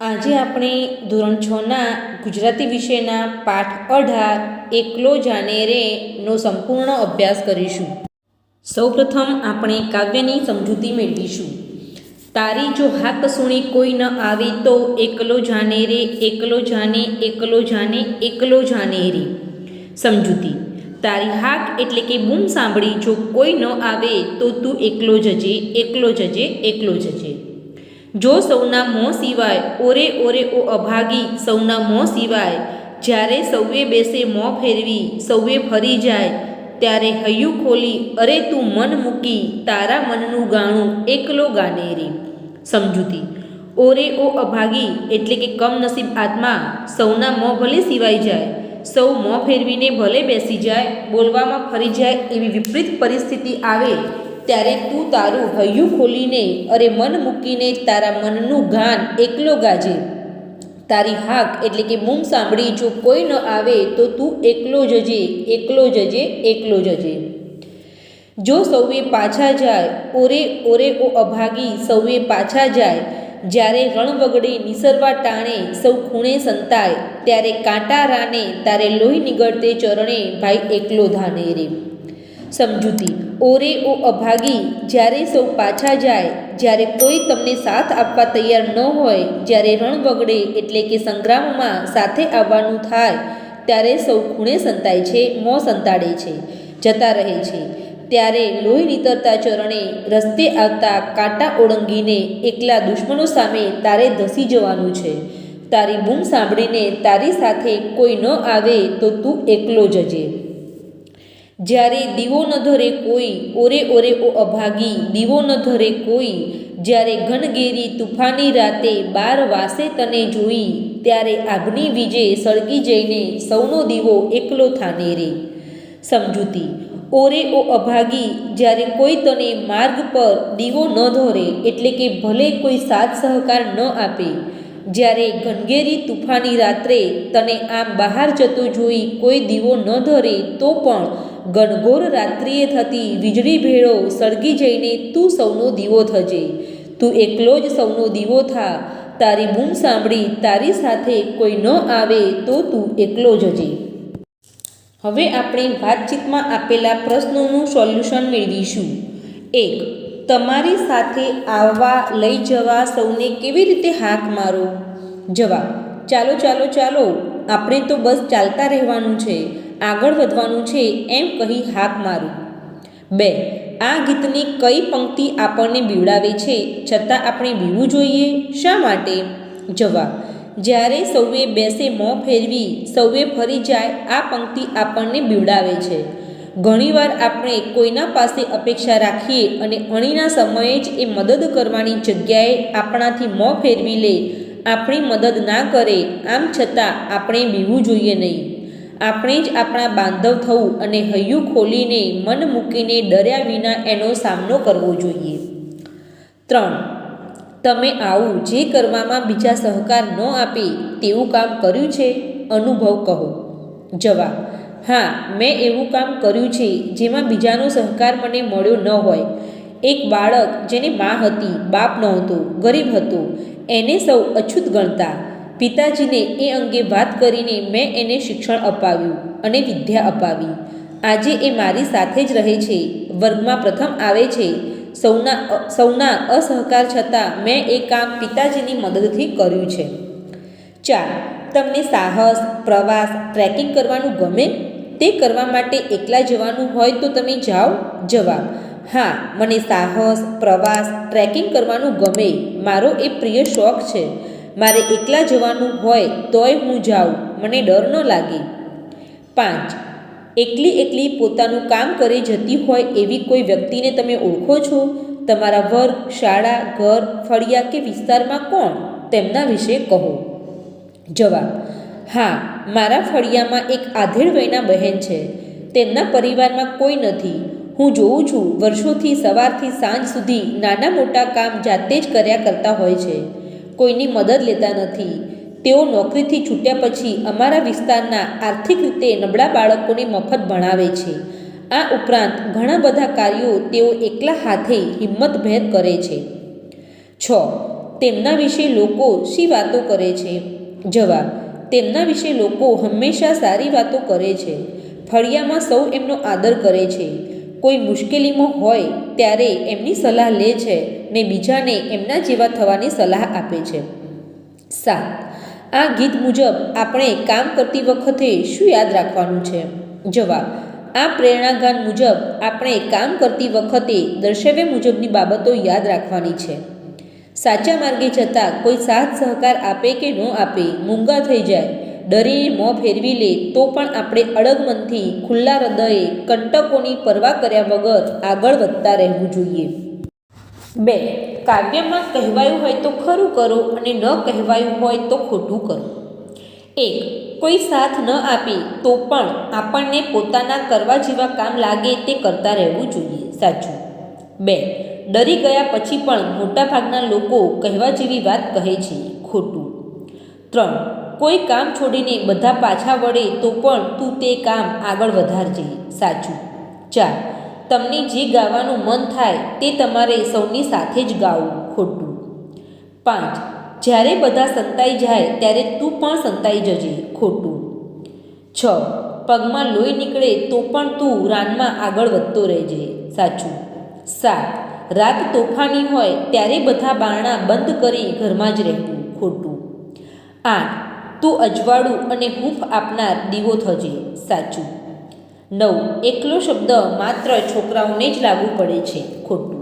આજે આપણે ધોરણ છના ગુજરાતી વિષયના પાઠ અઢાર, એકલો જાને રે નો સંપૂર્ણ અભ્યાસ કરીશું. સૌપ્રથમ આપણે કાવ્યની સમજૂતી મેળવીશું. તારી જો હાક સુણી કોઈ ન આવે તો એકલો જાને રે, એકલો જાને એકલો જાને એકલો જાને રે. સમજૂતી. તારી હાક એટલે કે બૂમ સાંભળી જો કોઈ ન આવે તો તું એકલો જજે એકલો જજે એકલો જજે. જો સૌના મોં સિવાય ઓરે ઓરે ઓ અભાગી સૌના મોં સિવાય જ્યારે સૌએ બેસે મોં ફેરવી, સૌએ ફરી જાય, ત્યારે હૈયું ખોલી, અરે તું મન મૂકી, તારા મનનું ગાણું એકલો ગાને રે. સમજૂતી. ઓરે ઓ અભાગી એટલે કે કમનસીબ આત્મા સૌના મોં ભલે સિવાય જાય, સૌ મોં ફેરવીને ભલે બેસી જાય, બોલવામાં ફરી જાય એવી વિપરીત પરિસ્થિતિ આવે ત્યારે તું તારું હૈયું ખોલીને અરે મન મૂકીને તારા મનનું ગાન એકલો ગાજે. તારી હાક એટલે કે મૂમ સાંભળી જો કોઈ ન આવે તો તું એકલો જજે એકલો જજે એકલો જજે. જો સૌએ પાછા જાય, ઓરે ઓરે ઓ અભાગી સૌએ પાછા જાય. જ્યારે રણવગડી નિસરવા ટાણે સૌ ખૂણે સંતાય. ત્યારે કાંટા રાને તારે લોહી નીગળતે ચરણે ભાઈ એકલો ધાને રે સમજૂતી. ઓરે ઓ અભાગી, જ્યારે સૌ પાછા જાય, જ્યારે કોઈ તમને સાથ આપવા તૈયાર ન હોય, જ્યારે રણ વગડે એટલે કે સંગ્રામમાં સાથે આવવાનું થાય, ત્યારે સૌ ખૂણે સંતાય છે, મોં સંતાડે છે, જતા રહે છે. ત્યારે લોહી નીતરતા ચરણે રસ્તે આવતા કાંટા ઓળંગીને એકલા દુશ્મનો સામે તારે ધસી જવાનું છે. તારી બૂમ સાંભળીને તારી સાથે કોઈ ન આવે તો તું એકલો જજે. જ્યારે દીવો ન ધરે કોઈ, ઓરે ઓરે ઓ અભાગી, દીવો ન ધરે કોઈ, જ્યારે ઘનગેરી તુફાની રાતે બાર વાસે તને જોઈ, ત્યારે આગની વીજે સળગી જઈને સૌનો દીવો એકલો થાને રે. સમજૂતી, ઓરે ઓ અભાગી, જ્યારે કોઈ તને માર્ગ પર દીવો ન ધરે, એટલે કે ભલે કોઈ સાથ સહકાર ન આપે, જ્યારે ઘનઘેરી તુફાની રાત્રે તને આમ બહાર જતો જોઈ કોઈ દીવો ન ધરે, તો પણ ઘનઘોર રાત્રિએ થતી વીજળી ભેળો સળગી જઈને તું સૌનો દીવો થજે. તું એકલો જ સૌનો દીવો થા. તારી બૂમ સાંભળી તારી સાથે કોઈ ન આવે તો તું એકલો જજે. હવે આપણે વાતચીતમાં આપેલા પ્રશ્નોનું સોલ્યુશન મેળવીશું. એક, તમારી સાથે આવવા લઈ જવા સૌને કેવી રીતે હાક મારો? જવાબ, ચાલો ચાલો ચાલો, આપણે તો બસ ચાલતા રહેવાનું છે. આગળ વધવાનું છે એમ કહી હાક મારું. બે, આ ગીતની કઈ પંક્તિ આપણને બીવડાવે છે છતાં આપણે બીવું જોઈએ? શા માટે? જવાબ, જ્યારે સૌએ બેસે મોં ફેરવી, સૌએ ફરી જાય, આ પંક્તિ આપણને બીવડાવે છે. ઘણીવાર આપણે કોઈના પાસે અપેક્ષા રાખીએ અને અણીના સમયે જ એ મદદ કરવાની જગ્યાએ આપણાથી મોં ફેરવી લે. આપણી મદદ ના કરે, આમ છતાં આપણે બીવું જોઈએ નહીં. આપણે જ આપણા બાંધવ થવું અને હૈયું ખોલીને મન મૂકીને ડર્યા વિના એનો સામનો કરવો જોઈએ. ત્રણ, તમે આવું જે કરવામાં બીજા સહકાર ન આપે તેવું કામ કર્યું છે? અનુભવ કહો. જવાબ, હા, મેં એવું કામ કર્યું છે જેમાં બીજાનો સહકાર મને મળ્યો ન હોય. એક બાળક જેને મા હતી, બાપ નહોતો, ગરીબ હતો, એને સૌ અછૂત ગણતા. પિતાજીને એ અંગે વાત કરીને મેં એને શિક્ષણ અપાવ્યું અને વિદ્યા અપાવી. આજે એ મારી સાથે જ રહે છે. વર્ગમાં પ્રથમ આવે છે. સૌના સૌના અસહકાર છતાં મેં એ કામ પિતાજીની મદદથી કર્યું છે. ચાર, તમને સાહસ, પ્રવાસ, ટ્રેકિંગ કરવાનું ગમે? તે કરવા માટે એકલા જવાનું હોય તો તમે જાઓ. જવાબ, હા, મને સાહસ, પ્રવાસ, ટ્રેકિંગ કરવાનું ગમે. મારો એ પ્રિય શોખ છે. મારે એકલા જવાનું હોય તોય હું જાઉં. મને ડર ન લાગે. પાંચ. એકલી એકલી પોતાનું કામ કરી જતી હોય એવી કોઈ વ્યક્તિને તમે ઓળખો છો? તમારા વર્ગ, શાળા, ઘર, ફળિયા કે વિસ્તારમાં કોણ? તેમના વિશે કહો. જવાબ. હા, મારા ફળિયામાં એક આધેડ વયના બહેન છે. તેમના પરિવારમાં કોઈ નથી. હું જોઉં છું, વર્ષોથી સવારથી સાંજ સુધી નાના મોટા કામ જાતે જ કર્યા કરતા હોય છે. કોઈની મદદ લેતા નથી. તેઓ નોકરીથી છૂટ્યા પછી અમારા વિસ્તારના આર્થિક રીતે નબળા બાળકોને મફત ભણાવે છે. આ ઉપરાંત ઘણા બધા કાર્યો તેઓ એકલા હાથે હિંમતભેર કરે છે. છ. તેમના વિશે લોકો શી વાતો કરે છે? જવાબ. તેમના વિશે લોકો હંમેશા સારી વાતો કરે છે. ફળિયામાં સૌ એમનો આદર કરે છે. કોઈ મુશ્કેલીમાં હોય ત્યારે એમની સલાહ લે છે ને બીજાને એમના જેવા થવાની સલાહ આપે છે. સાત, આ ગીત મુજબ આપણે કામ કરતી વખતે શું યાદ રાખવાનું છે? જવાબ, આ પ્રેરણાગાન મુજબ આપણે કામ કરતી વખતે દર્શાવ્યા મુજબની બાબતો યાદ રાખવાની છે. સાચા માર્ગે જતાં કોઈ સાથ સહકાર આપે કે ન આપે, મૂંગા થઈ જાય. ડરીને મોં ફેરવી લે તો પણ આપણે અડગ મનથી ખુલ્લા હૃદયે કંટકોની પરવા કર્યા વગર આગળ વધતા રહેવું જોઈએ. બે, કાવ્યમાં કહેવાયું હોય તો ખરું કરો અને ન કહેવાયું હોય તો ખોટું કરો. એક, કોઈ સાથ ન આપે તો પણ આપણને પોતાના કરવા જેવા કામ લાગે તે કરતા રહેવું જોઈએ. સાચું. બે, ડરી ગયા પછી પણ મોટાભાગના લોકો કહેવા જેવી વાત કહે છે, ખોટું. ત્રણ કોઈ કામ છોડીને બધા પાછા વળે તો પણ તું તે કામ આગળ વધારજે. સાચું. ચાર તમને જે ગાવાનું મન થાય તે તમારે સૌની સાથે જ ગાવું, ખોટું. પાંચ. જ્યારે બધા સંતાઈ જાય ત્યારે તું પણ સંતાઈ જજે, ખોટું. છ. પગમાં લોહી નીકળે તો પણ તું રાનમાં આગળ વધતો રહેજે. સાચું. સાત. રાત તોફાની હોય ત્યારે બધા બારણા બંધ કરી ઘરમાં જ રહેવું, ખોટું. આઠ. તું અજવાળું અને હૂંફ આપનાર દીવો થજે, સાચું. નવ, એકલો શબ્દ માત્ર છોકરાઓને જ લાગુ પડે છે, ખોટું.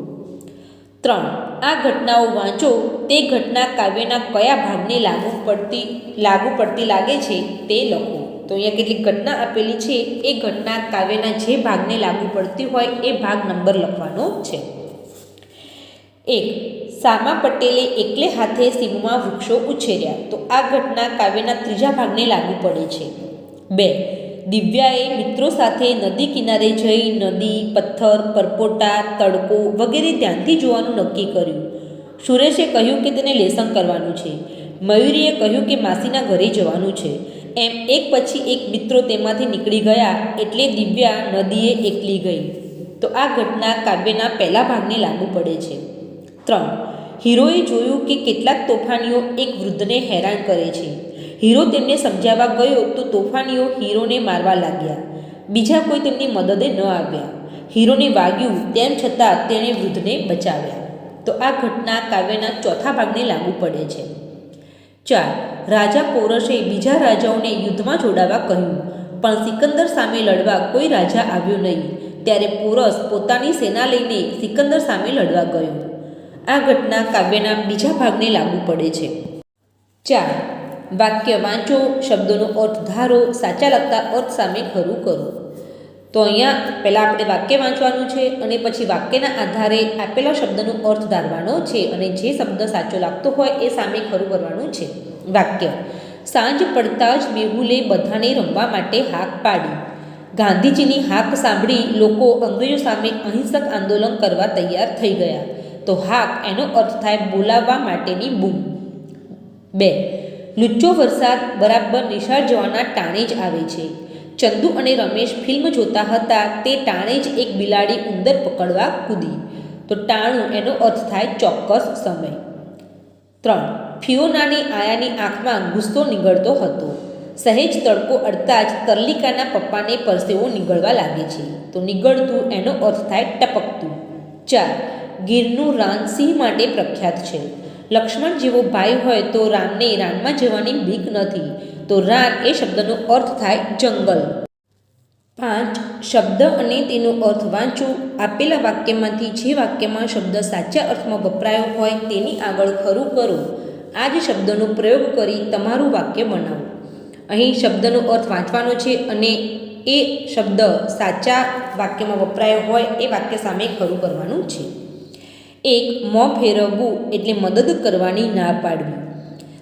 ત્રણ, આ ઘટનાઓ વાંચો, તે ઘટના કાવ્યના કયા ભાગને લાગુ પડતી લાગુ પડતી લાગે છે તે લખો. તો અહીંયા કેટલીક ઘટના આપેલી છે, એ ઘટના કાવ્યના જે ભાગને લાગુ પડતી હોય, એ ભાગ નંબર લખવાનો છે. એક સામા પટેલે એકલે હાથે સીમમાં વૃક્ષો ઉછેર્યા. તો આ ઘટના કાવ્યના ત્રીજા ભાગને લાગુ પડે છે. બે. દિવ્યાએ મિત્રો સાથે નદી કિનારે જઈ નદી, પથ્થર, પરપોટા, તડકો વગેરે ધ્યાનથી જોવાનું નક્કી કર્યું. સુરેશે કહ્યું કે તેને લેસન કરવાનું છે. મયુરીએ કહ્યું કે માસીના ઘરે જવાનું છે. એમ એક પછી એક મિત્રો તેમાંથી નીકળી ગયા એટલે દિવ્યા નદીએ એકલી ગઈ. તો આ ઘટના કાવ્યના પહેલા ભાગને લાગુ પડે છે. ત્રણ. હીરોએ જોયું કે કેટલાક તોફાનીઓ એક વૃદ્ધને હેરાન કરે છે. હીરો તેમને સમજાવવા ગયો તો તોફાનીઓ હીરોને મારવા લાગ્યા. બીજા કોઈ તેમની મદદે ન આવ્યા. હીરોને વાગ્યું, તેમ છતાં તેણે વૃદ્ધને બચાવ્યા. તો આ ઘટના કાવ્યના ચોથા ભાગને લાગુ પડે છે. ચાર. રાજા પૌરશે બીજા રાજાઓને યુદ્ધમાં જોડાવા કહ્યું, પણ સિકંદર સામે લડવા કોઈ રાજા આવ્યો નહીં. ત્યારે પોરસ પોતાની સેના લઈને સિકંદર સામે લડવા ગયો. આ ઘટના કાવ્યના બીજા ભાગને લાગુ પડે છે. ચાર. વાક્ય વાંચો, શબ્દોનો અર્થ ધારો, સાચા લગતા અર્થ સામે ખરું કરો. તો અહીંયા પહેલાં આપણે વાક્ય વાંચવાનું છે અને પછી વાક્યના આધારે આપેલા શબ્દનો અર્થ ધારવાનો છે અને જે શબ્દ સાચો લાગતો હોય એ સામે ખરું કરવાનું છે. વાક્ય. સાંજ પડતા જ મેહુલે બધાને રમવા માટે હાક પાડી. ગાંધીજીની હાક સાંભળી લોકો અંગ્રેજો સામે અહિંસક આંદોલન કરવા તૈયાર થઈ ગયા. તો હાક, એનો અર્થ થાય બોલાવવા માટેની બૂમ. બે લુચ્ચો વરસાદ બરાબર નિશાળ જવાના ટાણે જ આવે છે. ચંદુ અને રમેશ ફિલ્મ જોતા હતા, તે ટાણે જ એક બિલાડી ઉંદર પકડવા કૂદી. તો ટાણું, એનો અર્થ થાય ચોક્કસ સમય. ત્રણ, ફિયોનાની આયાની આંખમાં ગુસ્સો નીકળતો હતો. સહેજ તડકો અડતા જ તરલિકાના પપ્પાને પરસેવો નીકળવા લાગે છે. તો નીકળતું એનો અર્થ થાય ટપકતું. ચાર ગીરનું રાન સિંહ માટે પ્રખ્યાત છે. લક્ષ્મણ જેવો ભાઈ હોય તો રામને રાનમાં જવાની બીક નથી. તો રાન એ શબ્દનો અર્થ થાય જંગલ. પાંચ, શબ્દ અને તેનો અર્થ વાંચો. આપેલા વાક્યમાંથી જે વાક્યમાં શબ્દ સાચા અર્થમાં વપરાયો હોય તેની આગળ ખરું કરો. આ જ શબ્દનો પ્રયોગ કરી તમારું વાક્ય બનાવો. અહીં શબ્દનો અર્થ વાંચવાનો છે અને એ શબ્દ સાચા વાક્યમાં વપરાયો હોય એ વાક્ય સામે ખરું કરવાનું છે. એક મોં ફેરવવું એટલે મદદ કરવાની ના પાડવી.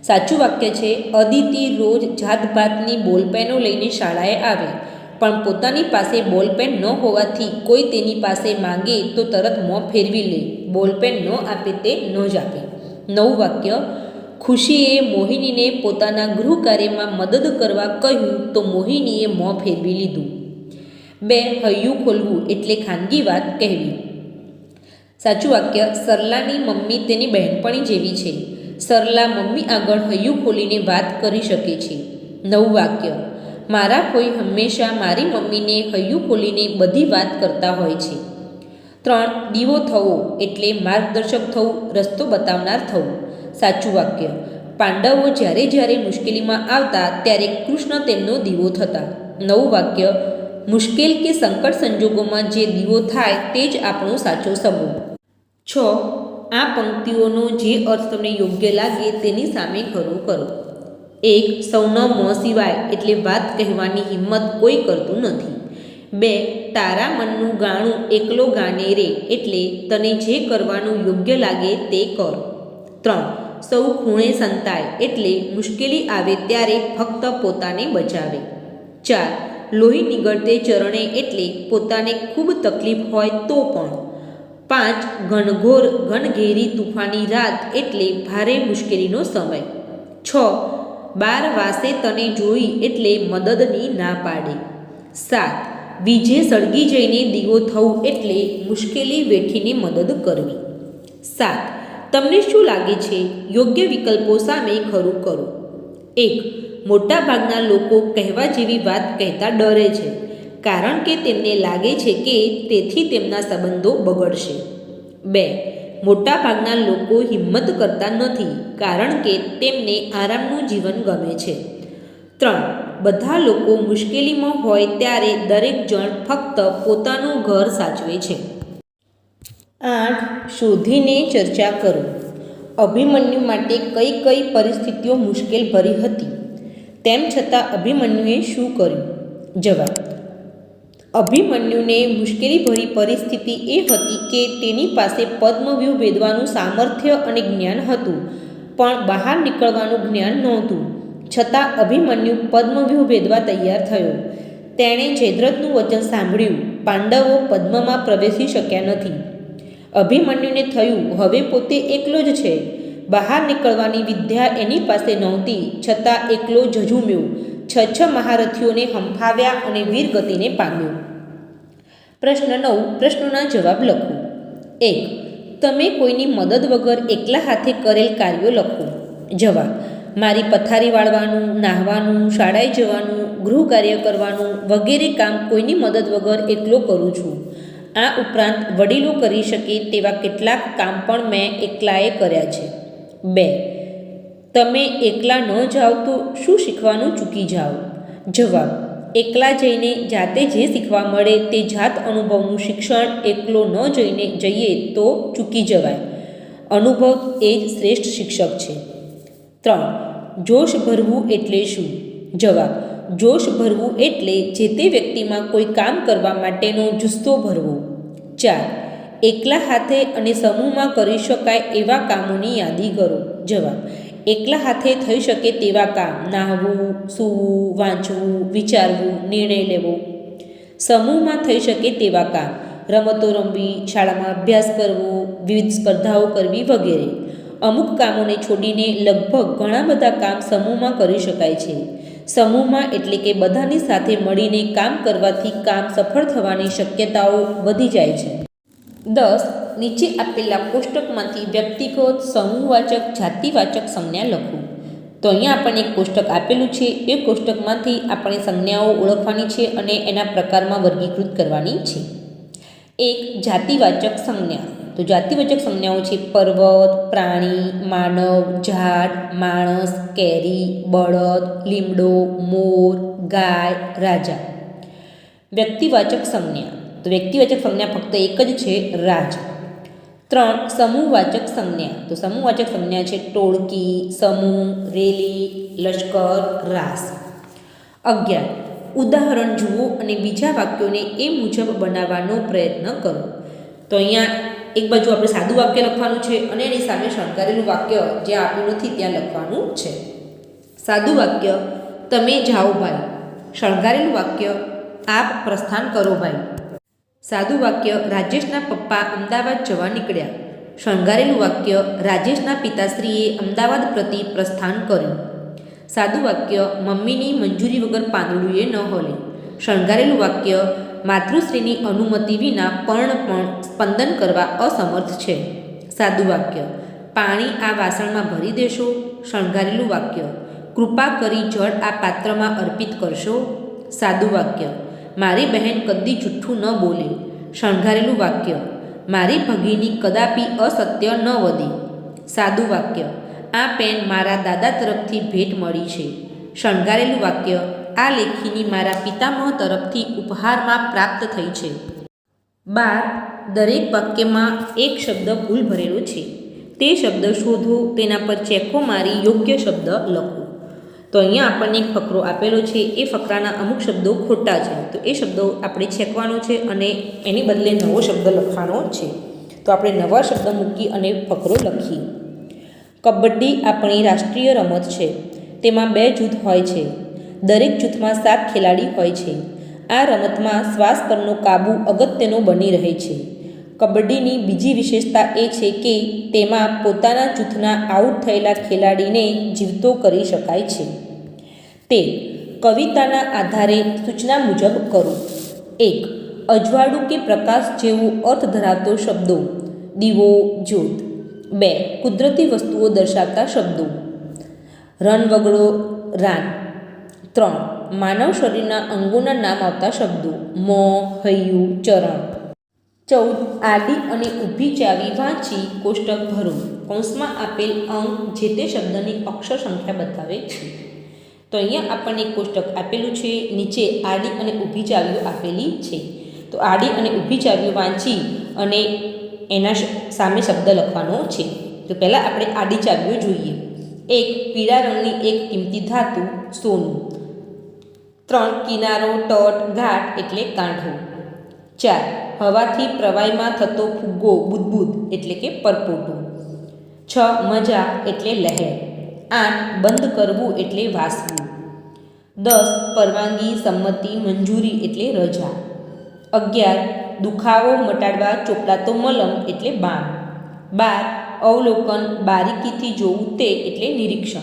સાચું વાક્ય છે, અદિતિ રોજ જાતભાતની બોલપેનો લઈને શાળાએ આવે. પણ પોતાની પાસે બોલપેન ન હોવાથી કોઈ તેની પાસે માંગે તો તરત મોં ફેરવી લે. બોલપેન ન આપે તે ન જ આપે. નવું વાક્ય, ખુશીએ મોહિનીને પોતાના ગૃહ કાર્યમાં મદદ કરવા કહ્યું તો મોહિનીએ મોં ફેરવી લીધું. બે, હૈયું ખોલવું એટલે ખાનગી વાત કહેવી. સાચું વાક્ય, સરલાની મમ્મી તેની બહેનપણી જેવી છે. સરલા મમ્મી આગળ હૈયું ખોલીને વાત કરી શકે છે. નવું વાક્ય, મારા કોઈ હંમેશા મારી મમ્મીને હૈયું ખોલીને બધી વાત કરતા હોય છે. ત્રણ, દીવો થવો એટલે માર્ગદર્શક થવું, રસ્તો બતાવનાર થવું. સાચું વાક્ય, પાંડવો જ્યારે જ્યારે મુશ્કેલીમાં આવતા, ત્યારે કૃષ્ણ તેમનો દીવો થતા. નવું વાક્ય મુશ્કેલ કે સંકટ સંજોગોમાં જે દીવો થાય તે જ આપણો સાચો સમૂહ. છ. આ પંક્તિઓનો જે અર્થ તમને યોગ્ય લાગે તેની સામે ખરો કરો. એક, સૌનો મોં સિવાય એટલે વાત કહેવાની હિંમત કોઈ કરતું નથી. બે, તારા મનનું ગાણું એકલો ગાને રે એટલે તને જે કરવાનું યોગ્ય લાગે તે કર. ત્રણ, સૌ ખૂણે સંતાય એટલે મુશ્કેલી આવે ત્યારે ફક્ત પોતાને બચાવે. ચાર લોહી નીગળતે ચરણે એટલે પોતાને ખૂબ તકલીફ હોય તો પણ. પાંચ, ઘનઘોર, ઘનઘેરી તુફાની રાત એટલે ભારે મુશ્કેલીનો સમય. છ, બાર વાસે તને જોઈ એટલે મદદની ના પાડે. સાત, બીજે સળગી જઈને દીવો થવું એટલે મુશ્કેલી વેઠીને મદદ કરવી. સાત, તમને શું લાગે છે? યોગ્ય વિકલ્પો સામે ખરું કરો. એક મોટાભાગના લોકો કહેવા જેવી વાત કહેતા ડરે છે, કારણ કે તેમને લાગે છે કે તેથી તેમના સંબંધો બગડશે. બે, મોટાભાગના લોકો હિંમત કરતા નથી, કારણ કે તેમને આરામનું જીવન ગમે છે. ત્રણ, બધા લોકો મુશ્કેલીમાં હોય ત્યારે દરેક જણ ફક્ત પોતાનું ઘર સાચવે છે. આઠ, શોધીને ચર્ચા કરો. અભિમન્યુ માટે કઈ કઈ પરિસ્થિતિઓ મુશ્કેલ ભરી હતી? તેમ છતાં અભિમન્યુએ શું કર્યું? જવાબ, અભિમન્યુને મુશ્કેલીભરી પરિસ્થિતિ એ હતી કે તેની પાસે પદ્મવ્યૂહ ભેદવાનું સામર્થ્ય અને જ્ઞાન હતું, પણ બહાર નીકળવાનું જ્ઞાન નહોતું. છતાં અભિમન્યુ પદ્મવ્યૂહ ભેદવા તૈયાર થયો. તેણે જયદ્રથનું વચન સાંભળ્યું, પાંડવો પદ્મમાં પ્રવેશી શક્યા નથી. અભિમન્યુને થયું, હવે પોતે એકલો જ છે. બહાર નીકળવાની વિદ્યા એની પાસે નહોતી, છતાં એકલો ઝઝુમ્યો. છ છ મહારથીઓને હંફાવ્યા અને વીરગતિને પામ્યો. પ્રશ્ન નવ, પ્રશ્નોના જવાબ લખો. એક, તમે કોઈની મદદ વગર એકલા હાથે કરેલ કાર્યો લખો. જવાબ, મારી પથારી વાળવાનું, નાહવાનું, શાળાએ જવાનું ગૃહ કાર્ય કરવાનું વગેરે કામ કોઈની મદદ વગર એકલો કરું છું. આ ઉપરાંત વડીલો કરી શકે તેવા કેટલાક કામ પણ મેં એકલાએ કર્યા છે. બે. તમે એકલા ન જાઓ તો શું શીખવાનું ચૂકી જાઓ? જવાબ, એકલા જઈને જાતે જે શીખવા મળે તે જાત અનુભવનું શિક્ષણ એકલો ન જઈને જઈએ તો ચૂકી જવાય. અનુભવ એ જ શ્રેષ્ઠ શિક્ષક છે. ત્રણ, જોશ ભરવું એટલે શું? જવાબ, જોશ ભરવું એટલે જે તે વ્યક્તિમાં કોઈ કામ કરવા માટેનો જુસ્સો ભરવો. ચાર એકલા હાથે અને સમૂહમાં કરી શકાય એવા કામોની યાદી કરો. જવાબ, એકલા હાથે થઈ શકે તેવા કામ, નાહવું, સૂવું, વાંચવું, વિચારવું, નિર્ણય લેવો. સમૂહમાં થઈ શકે તેવા કામ, રમતો રમવી, શાળામાં અભ્યાસ કરવો, વિવિધ સ્પર્ધાઓ કરવી વગેરે. અમુક કામોને છોડીને લગભગ ઘણા બધા કામ સમૂહમાં કરી શકાય છે. સમૂહમાં એટલે કે બધાની સાથે મળીને કામ કરવાથી કામ સફળ થવાની શક્યતાઓ વધી જાય છે. દસ નીચે આપેલા કોષ્ટકમાંથી વ્યક્તિગત, સમૂહવાચક, જાતિવાચક સંજ્ઞા લખવું તો અહીંયા આપણને એક કોષ્ટક આપેલું છે. એ કોષ્ટકમાંથી આપણે સંજ્ઞાઓ ઓળખવાની છે અને એના પ્રકારમાં વર્ગીકૃત કરવાની છે. એક, જાતિવાચક સંજ્ઞા. તો જાતિવાચક સંજ્ઞાઓ છે પર્વત, પ્રાણી, માનવ ઝાડ માણસ, કેરી, બળદ, લીમડો, મોર, ગાય, રાજા. વ્યક્તિવાચક સંજ્ઞા. તો વ્યક્તિવાચક સંજ્ઞા ફક્ત એક જ છે, રાજ. ત્રણ સમૂહવાચક સંજ્ઞા. તો સમૂહવાચક સંજ્ઞા છે ટોળકી, સમૂહ, રેલી, લશ્કર, રાસ. અગિયાર, ઉદાહરણ જુઓ અને બીજા વાક્યોને એ મુજબ બનાવવાનો પ્રયત્ન કરો. તો અહીંયા એક બાજુ આપણે સાદું વાક્ય લખવાનું છે અને એની સામે શણગારેલું વાક્ય જે આપ્યું નથી ત્યાં લખવાનું છે. સાદું વાક્ય, તમે જાઓ ભાઈ. શણગારેલું વાક્ય, આપ પ્રસ્થાન કરો ભાઈ. સાદું વાક્ય રાજેશના પપ્પા અમદાવાદ જવા નીકળ્યા. શણગારેલું વાક્ય રાજેશના પિતાશ્રીએ અમદાવાદ પ્રતિ પ્રસ્થાન કર્યું. સાદું વાક્ય મમ્મીની મંજૂરી વગર પાંદડુએ ન હલે. શણગારેલું વાક્ય માતૃશ્રીની અનુમતિ વિના પર્ણ પણ સ્પંદન કરવા અસમર્થ છે. સાદું વાક્ય પાણી આ વાસણમાં ભરી દેશો. શણગારેલું વાક્ય, કૃપા કરી જળ આ પાત્રમાં અર્પિત કરશો. સાદું વાક્ય મારી બહેન કદી જુઠ્ઠું ન બોલે. શણગારેલું વાક્ય, મારી ભગીની કદાપી અસત્ય ન વધે. સાદું વાક્ય, આ પેન મારા દાદા તરફથી ભેટ મળી છે. શણગારેલું વાક્ય, આ લેખીની મારા પિતામહ તરફથી ઉપહારમાં પ્રાપ્ત થઈ છે. બાર, દરેક વાક્યમાં એક શબ્દ ભૂલ ભરેલો છે. તે શબ્દ શોધો, તેના પર ચેકો મારી યોગ્ય શબ્દ લખો. તો અહીંયા આપણને એક ફકરો આપેલો છે. એ ફકરાના અમુક શબ્દો ખોટા છે. તો એ શબ્દો આપણે છેકવાનો છે અને એની બદલે નવો શબ્દ લખવાનો છે. તો આપણે નવા શબ્દ મૂકી અને ફકરો લખીએ. કબડ્ડી આપણી રાષ્ટ્રીય રમત છે. તેમાં બે જૂથ હોય છે. દરેક જૂથમાં સાત ખેલાડી હોય છે. આ રમતમાં શ્વાસ પરનો કાબુ અગત્યનો બની રહે છે. કબડ્ડીની બીજી વિશેષતા એ છે કે તેમાં પોતાના જૂથના આઉટ થયેલા ખેલાડીને જીવતો કરી શકાય છે. તે કવિતાના આધારે સૂચના મુજબ કરો. એક, અજવાળું કે પ્રકાશ જેવો અર્થ ધરાવતો શબ્દો. દીવો, જ્યોત. બે, કુદરતી વસ્તુઓ દર્શાવતા શબ્દો. રનવગડો રાન. ત્રણ, માનવ શરીરના અંગોના નામ આવતા શબ્દો. મોં, હૈયું, ચરણ. ચૌદ આડી અને ઊભી ચાવી વાંચી કોષ્ટક ભરો. કૌંસમાં આપેલ અંક જે તે શબ્દની અક્ષર સંખ્યા બતાવે છે. તો અહીંયા આપણને કોષ્ટક આપેલું છે. નીચે આડી અને ઊભી ચાવીઓ આપેલી છે. તો આડી અને ઊભી ચાવીઓ વાંચી અને એના સામે શબ્દ લખવાનો છે. તો પહેલાં આપણે આડી ચાવીઓ જોઈએ. એક, પીળા રંગની એક કિંમતી ધાતુ, સોનું. ત્રણ, કિનારો, તટ, ઘાટ એટલે કાંઠો ચાર હવાથી પ્રવાહીમાં થતો ફુગ્ગો, બુદબુદ એટલે કે પરપોટો. છ, મજા એટલે લહેર. આઠ, બંધ કરવું એટલે વાસવું. દસ, પરવાનગી, સંમતિ, મંજૂરી એટલે રજા. અગિયાર, દુખાવો મટાડવા ચોપડાતો મલમ એટલે બામ બાર, અવલોકન બારીકીથી જોવું તે એટલે નિરીક્ષણ.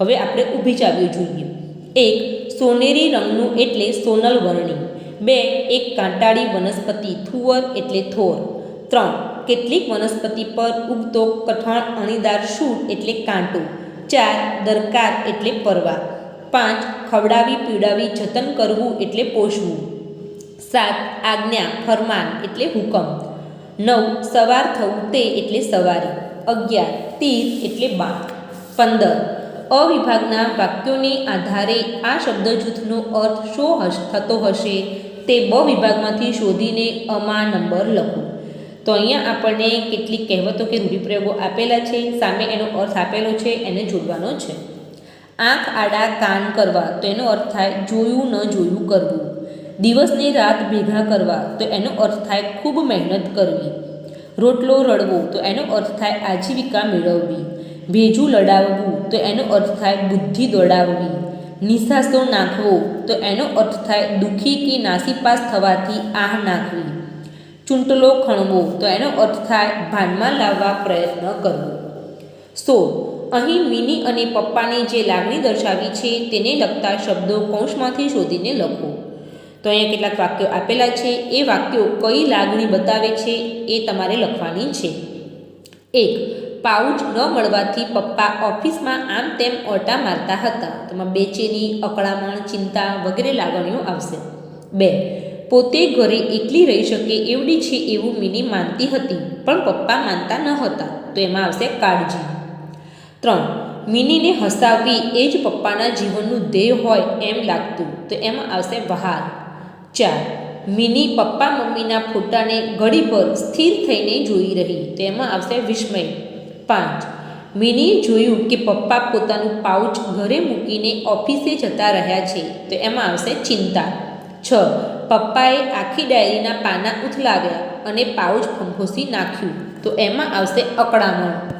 હવે આપણે ઊભી ચાવીઓ જોઈએ. એક, સોનેરી રંગનું એટલે સોનલ વર્ણી બે, એક કાંટાળી વનસ્પતિ થુવર એટલે થોર. ત્રણ, કેટલીક વનસ્પતિ પર ઉગતો કઠણ અણીદાર શૂટ એટલે કાંટો. ચાર, દરકાર એટલે પરવા. પાંચ, ખવડાવી પીડાવી જતન કરવું એટલે પોષવું. સાત, આજ્ઞા, ફરમાન એટલે હુકમ. નવ, સવાર થવું તે એટલે સવારી. અગિયાર, તીર એટલે બાર પંદર, અવિભાગના વાક્યોને આધારે આ શબ્દ જૂથનો અર્થ શો થતો હશે? તે બ વિભાગમાંથી શોધીને અમા નંબર લખો. તો અહીંયા આપણને કેટલીક કહેવતો કે રૂઢિપ્રયોગો આપેલા છે, સામે એનો અર્થ આપેલો છે, એને જોડવાનો છે. આંખ આડા કાન કરવા, તો એનો અર્થ થાય જોયું ન જોયું કરવું. દિવસની રાત ભેગા કરવા, તો એનો અર્થ થાય ખૂબ મહેનત કરવી. રોટલો રડવો, તો એનો અર્થ થાય આજીવિકા મેળવવી. ભેજું લડાવવું, તો એનો અર્થ થાય બુદ્ધિ દોડાવવી. નિશાસો નાખવો, તો એનો અર્થ થાય દુઃખી કે નાસીપાસ થવાથી આહ નાખવી. ચૂંટલો ખણવો, તો એનો અર્થ થાય ભાનમાં લાવવા પ્રયત્ન કરવો. સો અહીં મિની અને પપ્પાની જે લાગણી દર્શાવી છે તેને લગતા શબ્દો કૌંસમાંથી શોધીને લખો. તો અહીંયા કેટલાક વાક્યો આપેલા છે, એ વાક્યો કઈ લાગણી બતાવે છે એ તમારે લખવાની છે. એક. પાઉચ ન મળવાથી પપ્પા ઓફિસમાં આમ તેમ ઓટા મારતા હતા. તેમાં બેચેની અકળામણ, ચિંતા વગેરે લાગણીઓ આવશે. બે, પોતે ઘરે એકલી રહી શકે એવડી છે એવું મિની માનતી હતી, પણ પપ્પા માનતા ન હતા, તો એમાં આવશે કાળજી. ત્રણ, મિનીને હસાવવી એ જ પપ્પાના જીવનનું ધ્યેય હોય એમ લાગતું, તો એમાં આવશે બહાર ચાર, મિની પપ્પા મમ્મીના ફોટાને ઘડીભર સ્થિર થઈને જોઈ રહી, તો એમાં આવશે વિસ્મય. પાંચ. મિનીએ જોયું કે પપ્પા પોતાનું પાઉચ ઘરે મૂકીને ઓફિસે જતા રહ્યા છે, તો એમાં આવશે ચિંતા. છ. પપ્પાએ આખી ડાયરીના પાના ઉથલાવ્યા અને પાઉચ ફંફોસી નાખ્યું, તો એમાં આવશે અકળામણ.